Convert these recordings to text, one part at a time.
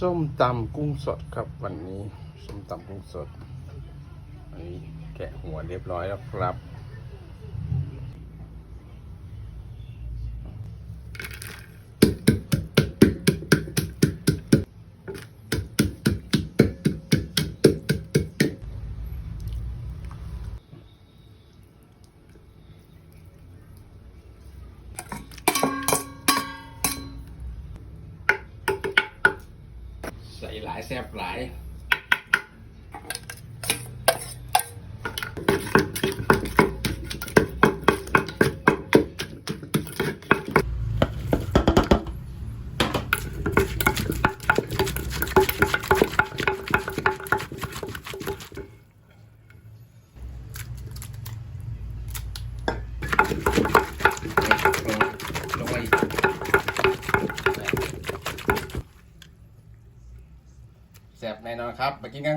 ส้มตำกุ้งสดครับวันนี้ ส้มตำกุ้งสดอันนี้แกะหัวเรียบร้อยแล้วครับ ใส่หลายแซ่บหลาย ลงไป แซ่บแน่นอนครับไปกินกัน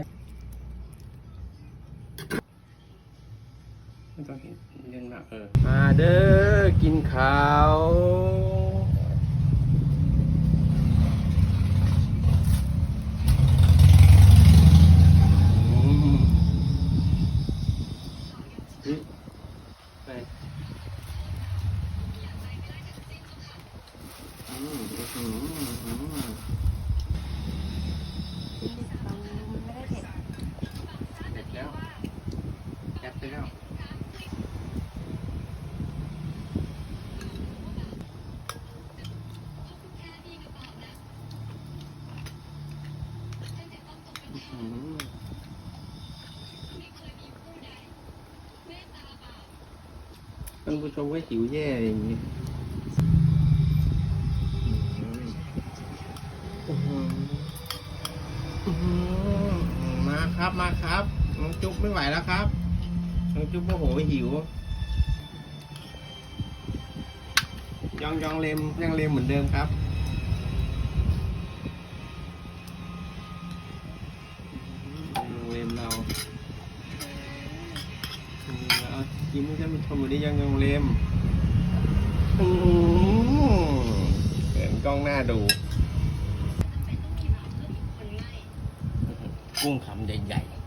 ไม่ต้องเห็นเรื่องหนักเออมาเด้อกินข้าวอืมอืมไปอืมอืมอืมมันไม่ได้เผ็ด เสร็จแล้วแคป ไปแล้วท่านผู้ชมว่าหิวแย่อย่างนี้มาครับมาครับน้องจุ๊บไม่ไหวแล้วครับ น้องจุ๊บโอ้โหหิว ยองยองเลมยังเลมเหมือนเดิมครับ เลมเราเอากินให้ท่านผู้ชมดูดิยังยองเลมอื้ออเห็นกล้องหน้าดู กุ้งคำใหญ่ๆ